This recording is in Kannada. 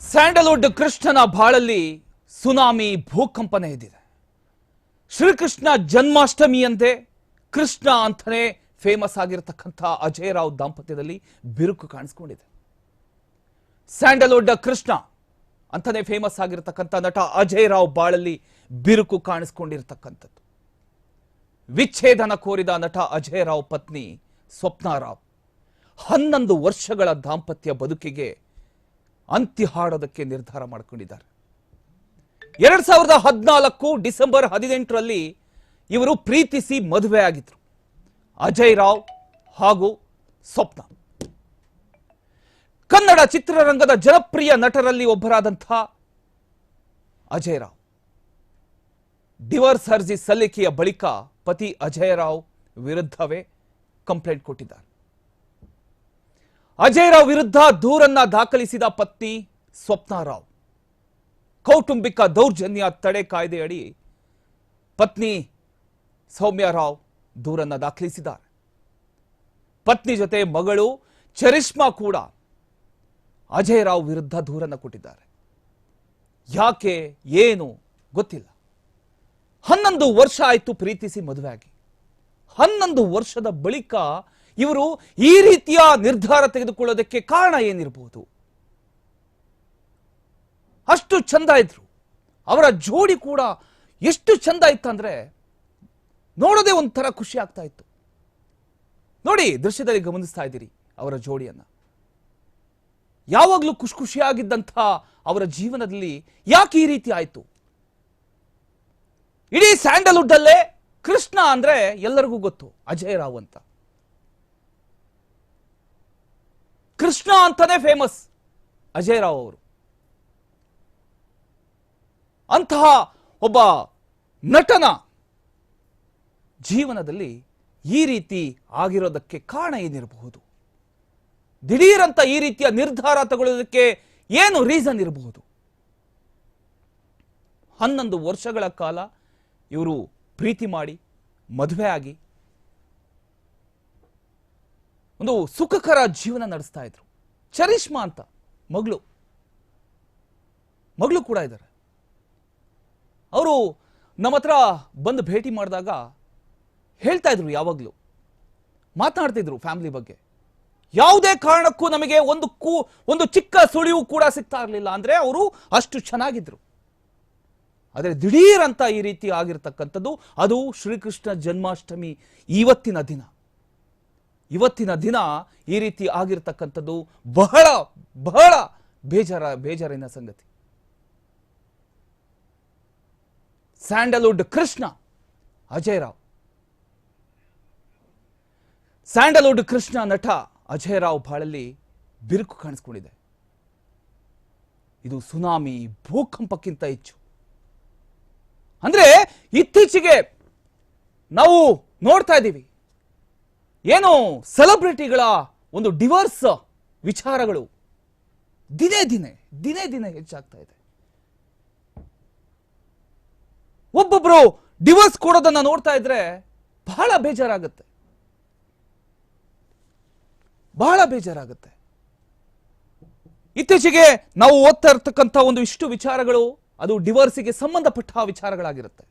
ಸ್ಯಾಂಡಲ್ವುಡ್ ಕೃಷ್ಣನ ಬಾಳಲ್ಲಿ ಸುನಾಮಿ ಭೂಕಂಪನ ಇದ್ದಿದೆ ಶ್ರೀಕೃಷ್ಣ ಜನ್ಮಾಷ್ಟಮಿಯಂತೆ ಕೃಷ್ಣ ಅಂತಲೇ ಫೇಮಸ್ ಆಗಿರತಕ್ಕಂಥ ಅಜಯ್ ರಾವ್ ದಾಂಪತ್ಯದಲ್ಲಿ ಬಿರುಕು ಕಾಣಿಸ್ಕೊಂಡಿದೆ. ಸ್ಯಾಂಡಲ್ವುಡ್ ಕೃಷ್ಣ ಅಂತಲೇ ಫೇಮಸ್ ಆಗಿರತಕ್ಕಂಥ ನಟ ಅಜಯ್ ರಾವ್ ಬಾಳಲ್ಲಿ ಬಿರುಕು ಕಾಣಿಸ್ಕೊಂಡಿರ್ತಕ್ಕಂಥದ್ದು. ವಿಚ್ಛೇದನ ಕೋರಿದ ನಟ ಅಜಯ್ ರಾವ್ ಪತ್ನಿ ಸ್ವಪ್ನಾರಾವ್ ಹನ್ನೊಂದು ವರ್ಷಗಳ ದಾಂಪತ್ಯ ಬದುಕಿಗೆ ಅಂತ್ಯ ಹಾಡೋದಕ್ಕೆ ನಿರ್ಧಾರ ಮಾಡಿಕೊಂಡಿದ್ದಾರೆ. ಎರಡ್ ಸಾವಿರದ ಹದಿನಾಲ್ಕು ಡಿಸೆಂಬರ್ ಹದಿನೆಂಟರಲ್ಲಿ ಇವರು ಪ್ರೀತಿಸಿ ಮದುವೆ ಆಗಿದ್ರು. ಅಜಯ್ ರಾವ್ ಹಾಗೂ ಸ್ವಪ್ನ. ಕನ್ನಡ ಚಿತ್ರರಂಗದ ಜನಪ್ರಿಯ ನಟರಲ್ಲಿ ಒಬ್ಬರಾದಂಥ ಅಜಯ್ ರಾವ್. ಡಿವರ್ಸ್ ಅರ್ಜಿ ಸಲ್ಲಿಕೆಯ ಬಳಿಕ ಪತಿ ಅಜಯ್ ರಾವ್ ವಿರುದ್ಧವೇ ಕಂಪ್ಲೇಂಟ್ ಕೊಟ್ಟಿದ್ದಾರೆ. ಅಜಯ್ ರಾವ್ ವಿರುದ್ಧ ದೂರನ್ನ ದಾಖಲಿಸಿದ ಪತ್ನಿ ಸ್ವಪ್ನ ರಾವ್ ಕೌಟುಂಬಿಕ ದೌರ್ಜನ್ಯ ತಡೆ ಕಾಯ್ದೆಯಡಿ ಪತ್ನಿ ಸೌಮ್ಯ ರಾವ್ ದೂರನ್ನ ದಾಖಲಿಸಿದ್ದಾರೆ. ಪತ್ನಿ ಜೊತೆ ಮಗಳು ಚರಿಷ್ಮಾ ಕೂಡ ಅಜಯ್ ರಾವ್ ವಿರುದ್ಧ ದೂರನ್ನ ಕೊಟ್ಟಿದ್ದಾರೆ. ಯಾಕೆ, ಏನು ಗೊತ್ತಿಲ್ಲ. ಹನ್ನೊಂದು ವರ್ಷ ಆಯಿತು ಪ್ರೀತಿಸಿ ಮದುವೆಯಾಗಿ. ಹನ್ನೊಂದು ವರ್ಷದ ಬಳಿಕ ಇವರು ಈ ರೀತಿಯ ನಿರ್ಧಾರ ತೆಗೆದುಕೊಳ್ಳೋದಕ್ಕೆ ಕಾರಣ ಏನಿರಬಹುದು? ಅಷ್ಟು ಚಂದ ಇದ್ರು. ಅವರ ಜೋಡಿ ಕೂಡ ಎಷ್ಟು ಚಂದ ಇತ್ತಂದ್ರೆ ನೋಡೋದೇ ಒಂಥರ ಖುಷಿ ಆಗ್ತಾ ಇತ್ತು. ನೋಡಿ, ದೃಶ್ಯದಲ್ಲಿ ಗಮನಿಸ್ತಾ ಇದ್ದೀರಿ ಅವರ ಜೋಡಿಯನ್ನ. ಯಾವಾಗಲೂ ಖುಷಿ ಖುಷಿಯಾಗಿದ್ದಂಥ ಅವರ ಜೀವನದಲ್ಲಿ ಯಾಕೆ ಈ ರೀತಿ ಆಯಿತು? ಇಡೀ ಸ್ಯಾಂಡಲ್ವುಡ್ ಅಲ್ಲೇ ಕೃಷ್ಣ ಅಂದ್ರೆ ಎಲ್ಲರಿಗೂ ಗೊತ್ತು, ಅಜಯ್ ರಾವ್ ಅಂತ. ಕೃಷ್ಣ ಅಂತಾನೆ ಫೇಮಸ್ ಅಜಯ್ ರಾವ್ ಅವರು. ಅಂತಹ ಒಬ್ಬ ನಟನ ಜೀವನದಲ್ಲಿ ಈ ರೀತಿ ಆಗಿರೋದಕ್ಕೆ ಕಾರಣ ಏನಿರಬಹುದು? ದಿಢೀರಂತ ಈ ರೀತಿಯ ನಿರ್ಧಾರ ತಗೊಳ್ಳೋದಕ್ಕೆ ಏನು ರೀಸನ್ ಇರಬಹುದು? ಹನ್ನೊಂದು ವರ್ಷಗಳ ಕಾಲ ಇವರು ಪ್ರೀತಿ ಮಾಡಿ ಮದುವೆ ಆಗಿ ಒಂದು ಸುಖಕರ ಜೀವನ ನಡೆಸ್ತಾ ಇದ್ರು. ಚರಿಷ್ಮಾ ಅಂತ ಮಗಳು. ಮಗಳು ಕೂಡ ಇದ್ದಾರೆ. ಅವರು ನಮ್ಮ ಹತ್ರ ಬಂದು ಭೇಟಿ ಮಾಡಿದಾಗ ಹೇಳ್ತಾ ಇದ್ರು ಯಾವಾಗಲೂ. ಮಾತನಾಡ್ತಿದ್ರು ಫ್ಯಾಮಿಲಿ ಬಗ್ಗೆ. ಯಾವುದೇ ಕಾರಣಕ್ಕೂ ನಮಗೆ ಒಂದು ಕೂ, ಒಂದು ಚಿಕ್ಕ ಸುಳಿವು ಕೂಡ ಸಿಗ್ತಾ ಇರಲಿಲ್ಲ ಅಂದ್ರೆ ಅವರು ಅಷ್ಟು ಚೆನ್ನಾಗಿದ್ರು. ಆದರೆ ದಿಢೀರ್ ಅಂತ ಈ ರೀತಿ ಆಗಿರತಕ್ಕಂಥದ್ದು, ಅದು ಶ್ರೀಕೃಷ್ಣ ಜನ್ಮಾಷ್ಟಮಿ ಇವತ್ತಿನ ದಿನ. ಇವತ್ತಿನ ದಿನ ಈ ರೀತಿ ಆಗಿರ್ತಕ್ಕಂಥದ್ದು ಬಹಳ ಬಹಳ ಬೇಜಾರ, ಬೇಜಾರಿನ ಸಂಗತಿ. ಸ್ಯಾಂಡಲ್ವುಡ್ ಕೃಷ್ಣ, ಅಜಯ್ ರಾವ್. ಸ್ಯಾಂಡಲ್ವುಡ್ ಕೃಷ್ಣ ನಟ ಅಜಯ್ ರಾವ್ ಬಾಳಲ್ಲಿ ಬಿರುಕು ಕಾಣಿಸ್ಕೊಂಡಿದೆ. ಇದು ಸುನಾಮಿ ಭೂಕಂಪಕ್ಕಿಂತ ಹೆಚ್ಚು. ಅಂದ್ರೆ ಇತ್ತೀಚೆಗೆ ನಾವು ನೋಡ್ತಾ ಇದ್ದೀವಿ ಏನು ಸೆಲೆಬ್ರಿಟಿಗಳ ಒಂದು ಡಿವರ್ಸ್ ವಿಚಾರಗಳು ದಿನೇ ದಿನೇ ದಿನೇ ದಿನೇ ಹೆಚ್ಚಾಗ್ತಾ ಇದೆ. ಒಬ್ಬೊಬ್ರು ಡಿವೋರ್ಸ್ ಕೊಡೋದನ್ನ ನೋಡ್ತಾ ಇದ್ರೆ ಬಹಳ ಬೇಜಾರಾಗುತ್ತೆ. ಬಹಳ ಬೇಜಾರಾಗುತ್ತೆ. ಇತ್ತೀಚೆಗೆ ನಾವು ಓದ್ತಾ ಇರ್ತಕ್ಕಂಥ ಒಂದು ಇಷ್ಟು ವಿಚಾರಗಳು ಅದು ಡಿವೋರ್ಸಿಗೆ ಸಂಬಂಧಪಟ್ಟ ವಿಚಾರಗಳಾಗಿರುತ್ತೆ.